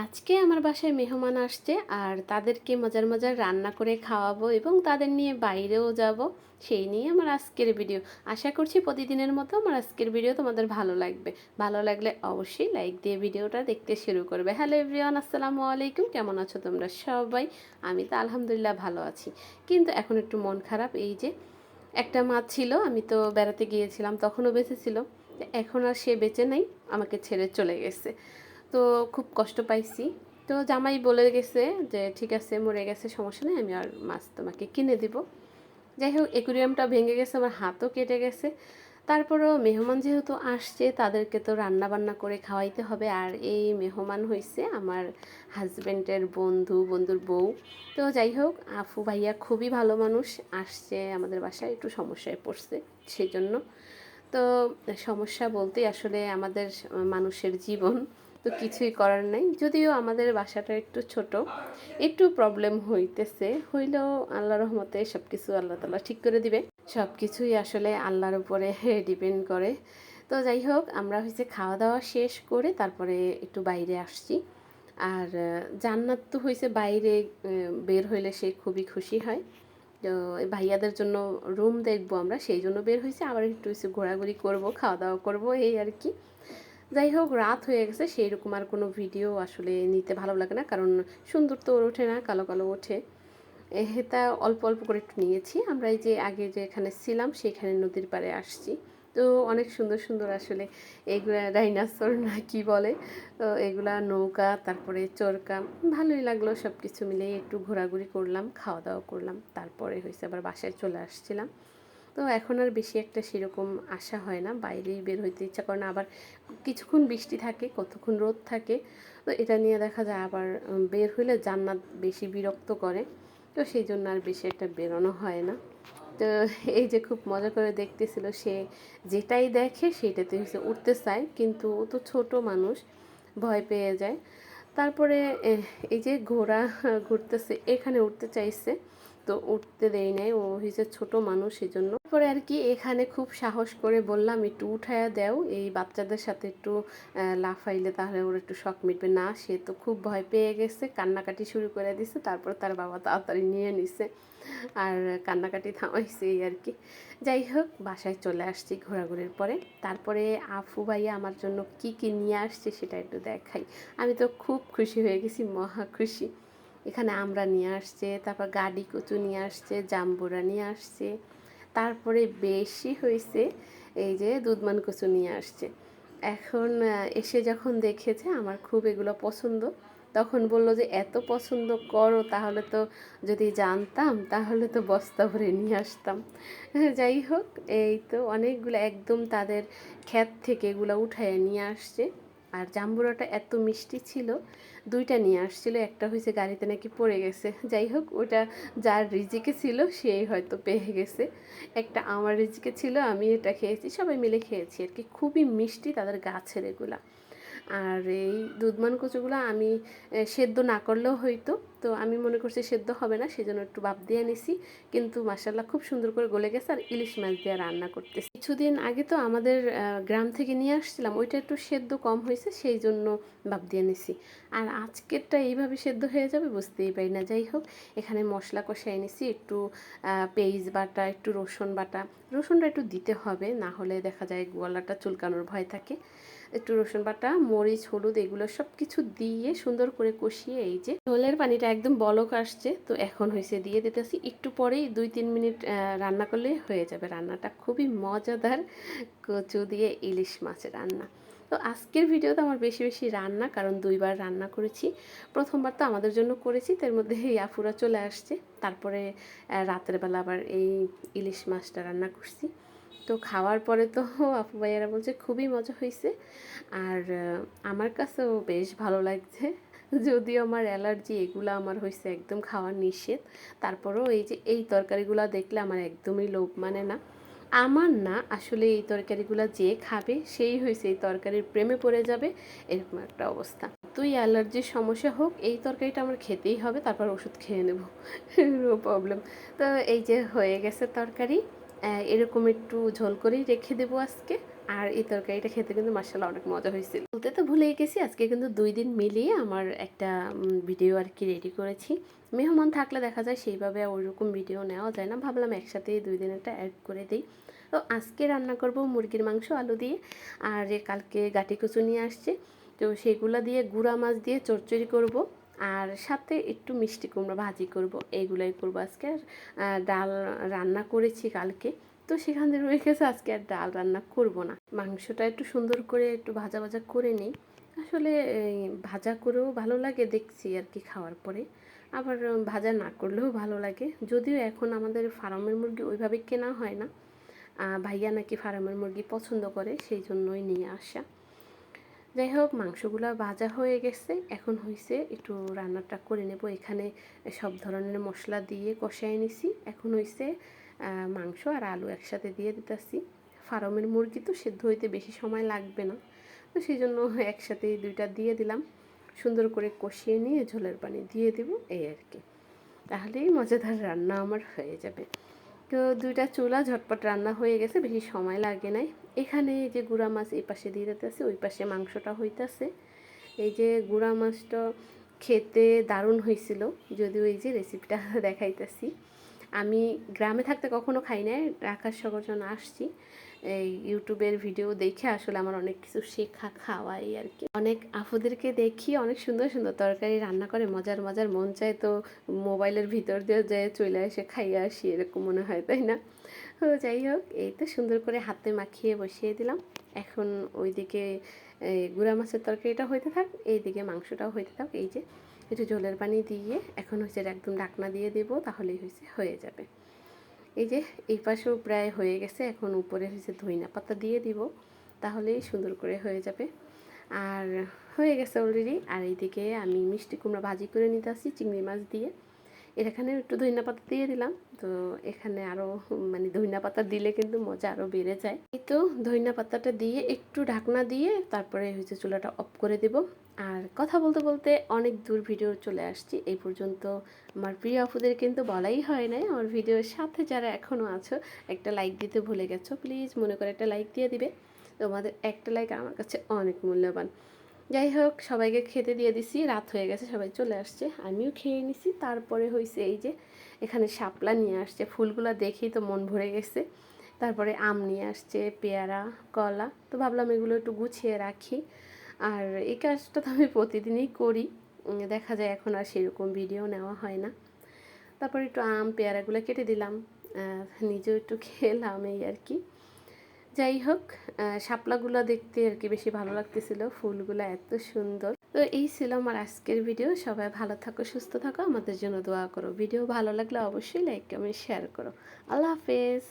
আজকে আমার বাসায় মেহমান আসছে আর তাদেরকে মজার মজার রান্না করে খাওয়াবো এবং তাদের নিয়ে বাইরেও যাব। সেই নিয়ে আমার আজকের ভিডিও। আশা করছি প্রতিদিনের মতো আমার আজকের ভিডিও তোমাদের ভালো লাগবে। ভালো লাগলে অবশ্যই লাইক দিয়ে ভিডিওটা দেখতে শুরু করবে। হ্যালো এভরিওয়ান, আসসালামু আলাইকুম। কেমন আছো তোমরা সবাই? আমি তো আলহামদুলিল্লাহ ভালো আছি। কিন্তু এখন একটু মন খারাপ। এই যে একটা মাছ ছিল, আমি তো বেড়াতে গিয়েছিলাম, তখনও বেঁচে ছিল। এখন আর সে বেঁচে নেই, আমাকে ছেড়ে চলে গেছে। তো খুব কষ্ট পাইছি। তো জামাই বলে গেছে যে, ঠিক আছে, মরে গেছে, সমস্যা নেই, আমি আর মাছ তোমাকে কিনে দিব। যাই হোক, একুরিয়ামটা ভেঙে গেছে, আমার হাতও কেটে গেছে। তারপরেও মেহমান যেহেতু আসছে, তাদেরকে তো রান্না বান্না করে খাওয়াইতে হবে। আর এই মেহমান হয়েছে আমার হাজব্যান্ডের বন্ধু, বন্ধুর বউ। তো যাই হোক, আফু ভাইয়া খুবই ভালো মানুষ, আসছে আমাদের বাসায়, একটু সমস্যায় পড়ছে সেই জন্য তো সমস্যা বলতে আসলে আমাদের মানুষের জীবন। তো কিছুই করার নাই। যদিও আমাদের বাসাটা একটু ছোট, একটু প্রবলেম হইতেছে। হইলেও আল্লাহ রহমতে সব কিছু আল্লাহ তালা ঠিক করে দিবে। সব কিছুই আসলে আল্লাহর উপরে ডিপেন্ড করে। তো যাই হোক, আমরা হচ্ছে খাওয়া দাওয়া শেষ করে তারপরে একটু বাইরে আসছি। আর, জান্নাত তো হয়েছে বাইরে বের হইলে সে খুবই খুশি হয়। তো ভাইয়াদের জন্য রুম দেখব আমরা, সেই জন্য বের হয়েছে আবার একটু ঘোরাঘুরি করব খাওয়া দাওয়া করব, এই আর কি। যাই হোক রাত হয়ে গেছে সেই রকম আর কোনো ভিডিও আসলে নিতে ভালো লাগে না, কারণ সুন্দর তো ওঠে না, কালো কালো ওঠে। এটা অল্প অল্প করে একটু নিয়েছি। আমরা এই যে আগে যে এখানে ছিলাম, সেখানে নদীর পাড়ে আসছি। তো অনেক সুন্দর সুন্দর আসলে এগুলা ডাইনাসোর না কি বলে এগুলা নৌকা, তারপরে চরকা, ভালোই লাগল সব কিছু মিলে একটু ঘোরাঘুরি করলাম, খাওয়া দাওয়া করলাম, তারপরে হয়েছে আবার বাসায় চলে আসছিলাম। তো এখন আর বেশি একটা সেরকম আশা হয় না। বাইরেই বের হইতে ইচ্ছা করে না। আবার কিছুক্ষণ বৃষ্টি থাকে, কতক্ষণ রোদ থাকে, তো এটা নিয়ে দেখা যায় আবার বের হইলে জান্নাত বেশি বিরক্ত করে। তো সেই জন্য আর বেশি একটা বেরোনো হয় না। তো এই যে খুব মজা করে দেখতেছিল, সে যেটাই দেখে সেটাতে হচ্ছে উঠতে চায়। কিন্তু ও তো ছোটো মানুষ, ভয় পেয়ে যায়। তারপরে এই যে ঘোড়া, ঘুরতেছে, এখানে উঠতে চাইছে। তো উঠতে দেয় নাই। ও হিসেবে ছোট মানুষ সেই জন্য তারপরে আর কি এখানে খুব সাহস করে বললাম, একটু উঠায়া দেও, এই বাচ্চাদের সাথে একটু লাফাইলে তাহলে ওর একটু শখ মিটবে। না, সে তো খুব ভয় পেয়ে গেছে, কান্নাকাটি শুরু করে দিছে, তারপর তার বাবা তাড়াতাড়ি নিয়ে নিছে আর কান্নাকাটি থামাইছে এই আর কি। যাই হোক, বাসায় চলে আসছি ঘোরাঘুরির পরে। তারপরে আফু ভাইয়া আমার জন্য কি কি নিয়ে আসছে সেটা একটু দেখাই। আমি তো খুব খুশি হয়ে গেছি, মহা খুশি। এখানে আমরা নিয়ে আসছে, তারপর গাডি কচু নিয়ে আসছে, জাম্বুরা নিয়ে আসছে, তারপরে বেশি হয়েছে এই যে দুধমান কচু নিয়ে আসছে। এখন এসে যখন দেখেছে আমার খুব এগুলো পছন্দ, তখন বলল যে, এত পছন্দ করো, তাহলে তো যদি জানতাম, তাহলে তো বস্তা ভরে নিয়ে আসতাম। যাই হোক, এই তো অনেকগুলো একদম তাদের ক্ষেত থেকে এগুলো উঠায় নিয়ে আসছে। আর জাম্বুরাটা এত মিষ্টি ছিল দুইটা নিয়ে আসছিল, একটা হয়েছে গাড়িতে নাকি পড়ে গেছে। যাই হোক, ওটা যার রিজিকে ছিল, সেই হয়তো পেয়ে গেছে। একটা আমার রিজিকে ছিল, আমি এটা খেয়েছি, সবাই মিলে খেয়েছি। আর কি খুবই মিষ্টি তাদের গাছের এগুলা। আর এই দুধমান কচুগুলো আমি সেদ্ধ না করলেও হয়তো তো আমি মনে করছি সেদ্ধ হবে না, সেজন্য একটু বাপ দিয়ে নিছি। কিন্তু মাসাল্লাহ খুব সুন্দর করে গলে গেছে আর ইলিশ মাছ দিয়ে রান্না করতেছি। কিছুদিন আগে তো আমাদের গ্রাম থেকে নিয়ে আসছিলাম, ওইটা একটু সেদ্ধ কম হয়েছে, সেই জন্য বাপ দিয়ে নিছি। আর আজকেরটা এইভাবে সেদ্ধ হয়ে যাবে বুঝতেই পারি না। যাই হোক, এখানে মশলা কষাই নিছি, একটু পেঁয়াজ বাটা, একটু রসুন বাটা। রসুনটা একটু দিতে হবে, না হলে দেখা যায় গলাটা চুলকানোর ভয় থাকে। একটু রসুন বাটা, মরিচ, হলুদ এগুলো সব কিছু দিয়ে সুন্দর করে কষিয়ে এই যে ঝোলের পানিটা একদম বলক আসছে, তো এখন হয়েছে দিয়ে দিতেছি। একটু পরেই দুই তিন মিনিট রান্না করলে হয়ে যাবে। রান্নাটা খুবই মজাদার কচু দিয়ে ইলিশ মাছের রান্না। তো আজকের ভিডিওতে আমার বেশি বেশি রান্না, কারণ দুইবার রান্না করেছি। প্রথমবার তো আমাদের জন্য করেছি, তার মধ্যে এই আফুরা চলে আসছে। তারপরে রাতের বেলা আবার এই ইলিশ মাছটা রান্না করছি। তো খাওয়ার পরে তো আপু ভাইয়ারা বলছে, খুবই মজা হয়েছে আর আমার কাছেও বেশ ভালো লাগছে। যদিও আমার অ্যালার্জি, এগুলো আমার হয়েছে একদম খাওয়ার নিষেধ। তারপরেও এই যে এই তরকারিগুলো দেখলে আমার একদমই লোভ মানে না। আমার না আসলে এই তরকারিগুলো যে খাবে, সেই হয়েছে এই তরকারির প্রেমে পড়ে যাবে, এরকম একটা অবস্থা। তুই অ্যালার্জির সমস্যা হোক, এই তরকারিটা আমার খেতেই হবে, তারপর ওষুধ খেয়ে নেব। প্রবলেম তো এই যে হয়ে গেছে তরকারি। এরকম একটু ঝোল করেই রেখে দেবো আজকে। আর এই তরকারিটা খেতে কিন্তু মার্শাল্লাহ অনেক মজা হয়েছিল। বলতে তো ভুলেই গেছি, আজকে কিন্তু দুই দিন মিলিয়ে আমার একটা ভিডিও আর কি রেডি করেছি। মেহমান থাকলে দেখা যায় সেইভাবে ওই রকম ভিডিও নেওয়া যায় না। ভাবলাম একসাথেই দুই দিন একটা অ্যাড করে দিই। তো আজকে রান্না করব মুরগির মাংস, আলু দিয়ে। আর কালকে গাটি কচু নিয়ে আসছে। তো সেগুলো দিয়ে গুঁড়া মাছ দিয়ে চচ্চড়ি করব। আর সাথে একটু মিষ্টি কুমড়ো ভাজি করব এইগুলোই করব আজকে। আর ডাল রান্না করেছি কালকে, তো সেখান থেকে রয়ে গেছে আজকে আর ডাল রান্না করব না। মাংসটা একটু সুন্দর করে একটু ভাজা ভাজা করে নিই। আসলে ভাজা করেও ভালো লাগে দেখছি আর কি খাওয়ার পরে। আবার ভাজা না করলেও ভালো লাগে। যদিও এখন আমাদের ফার্মের মুরগি ওইভাবে কেনা হয় না। ভাইয়া নাকি ফার্মের মুরগি পছন্দ করে, সেই জন্যই নিয়ে আসা। যাই হোক, মাংসগুলো ভাজা হয়ে গেছে। এখন হয়েছে একটু রান্নাটা করে নেব। এখানে সব ধরনের মশলা দিয়ে কষাই নিছি। এখন হয়েছে মাংস আর আলু একসাথে দিয়ে দিতেছি। ফার্মের মুরগি তো সেদ্ধ হইতে বেশি সময় লাগবে না। তো সেই জন্য একসাথে দুইটা দিয়ে দিলাম। সুন্দর করে কষিয়ে নিয়ে ঝোলের পানি দিয়ে দেব, এই আর কি। তাহলেই মজাদার রান্না আমার হয়ে যাবে। তো দুইটা চুলা ঝটপট রান্না হয়ে গেছে, বেশি সময় লাগে নাই। এখানে যে গুঁড়া মাছ এই পাশে দিয়ে দিতেছে, ওই পাশে মাংসটা হইতেছে। এই যে গুঁড়া মাছটা খেতে দারুণ হয়েছিল যদিও ওই যে রেসিপিটা দেখাইতেছি। আমি গ্রামে থাকতে কখনো খাই নাই, ঢাকার শহর যখন আসছি, এই ইউটিউবের ভিডিও দেখে আসলে আমার অনেক কিছু শেখা খাওয়া এই আর কি। অনেক আফুদেরকে দেখি, অনেক সুন্দর সুন্দর তরকারি রান্না করে, মজার মজার মন চায় তো মোবাইলের ভিতর দিয়ে যায় চলে এসে খাইয়ে আসি, এরকম মনে হয়, তাই না? তো যাই হোক, এই তো সুন্দর করে হাতে মাখিয়ে বসিয়ে দিলাম। এখন ওইদিকে গুঁড়া মাছের তরকারিটা হইতে থাক, এইদিকে মাংসটাও হইতে থাক, এই যে। একটু জলের পানি দিয়ে এখন হচ্ছে একদম ডাকনা দিয়ে দেবো, তাহলেই হয়েছে হয়ে যাবে। এই যে, এই পাশেও প্রায় হয়ে গেছে, এখন উপরে হয়েছে ধইনা পাতা দিয়ে দিব, তাহলেই সুন্দর করে হয়ে যাবে। আর হয়ে গেছে অলরেডি আর এইদিকে আমি মিষ্টি কুমড়া ভাজি করে নিতে আসছি, চিংড়ি মাছ দিয়ে। এখানে একটু ধইনা পাতা দিয়ে দিলাম। তো এখানে আরও মানে ধইনা পাতা দিলে কিন্তু মজা আরও বেড়ে যায়। এই তো ধইনা পাতাটা দিয়ে একটু ঢাকনা দিয়ে তারপরে হচ্ছে চুলাটা অফ করে দেব। আর কথা বলতে বলতে অনেক দূর ভিডিও চলে আসছি। এই পর্যন্ত আমার প্রিয় আপুদের কিন্তু বলাই হয় নাই। আমার ভিডিওর সাথে যারা এখনও আছো, একটা লাইক দিতে ভুলে গেছো প্লিজ মনে করে একটা লাইক দিয়ে দিবে। তোমাদের একটা লাইক আমার কাছে অনেক মূল্যবান। যাই হোক, সবাইকে খেতে দিয়ে দিছি, রাত হয়ে গেছে, সবাই চলে আসছে, আমিও খেয়ে নিছি। তারপরে হয়েছে এই যে, এখানে শাপলা নিয়ে আসছে, ফুলগুলো দেখেই তো মন ভরে গেছে। তারপরে আম নিয়ে আসছে, পেয়ারা, কলা। তো ভাবলাম এগুলো একটু গুছিয়ে রাখি। আর এই কাজটা তো আমি প্রতিদিনই করি দেখা যায় এখন আর সেরকম ভিডিও নেওয়া হয় না। তারপরে একটু আম, পেয়ারাগুলো কেটে দিলাম নিজেও একটু খেলাম এই আর কি। যাই হোক শাপলাগুলো দেখতে আর কি বেশি ভালো লাগতেছিল। ফুলগুলো এত সুন্দর। তো এই ছিল আমার আজকের ভিডিও সবাই ভালো থাকো, সুস্থ থাকো। আমাদের জন্য দোয়া করো। ভিডিও ভালো লাগলে অবশ্যই লাইক কমেন্ট শেয়ার করো। আল্লাহ হাফেজ।